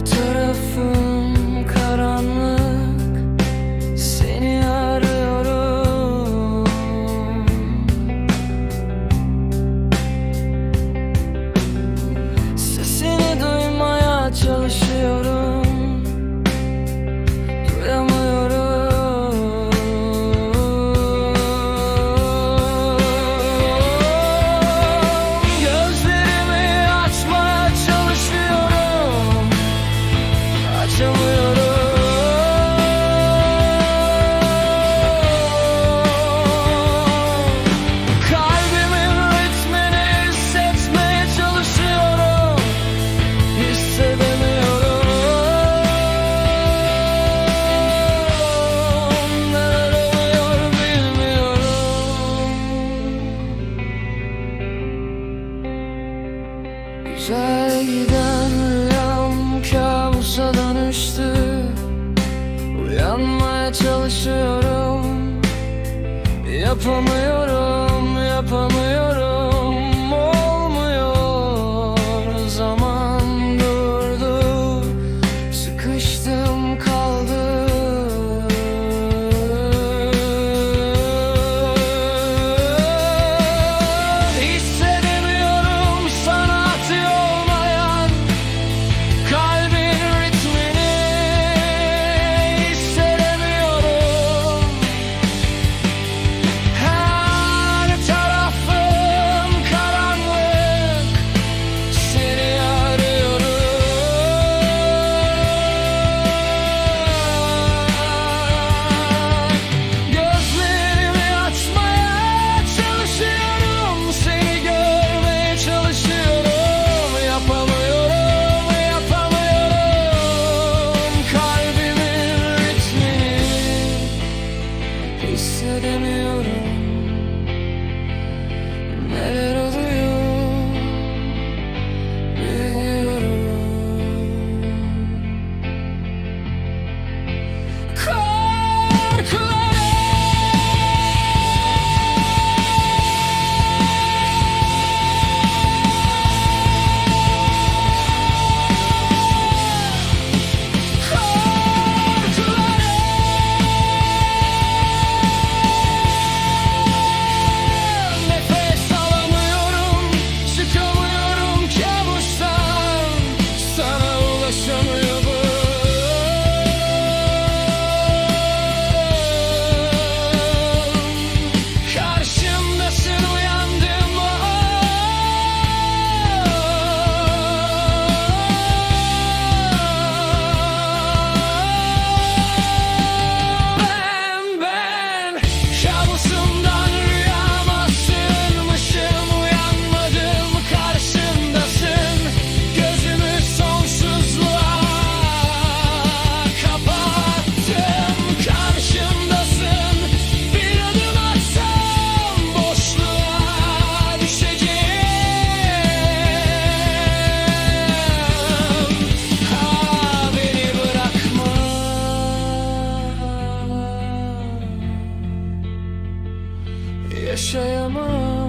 return. Güzel giden rüyam kabusa dönüştü Uyanmaya çalışıyorum. Yapamıyorum, yapamıyorum. Yaşayamam.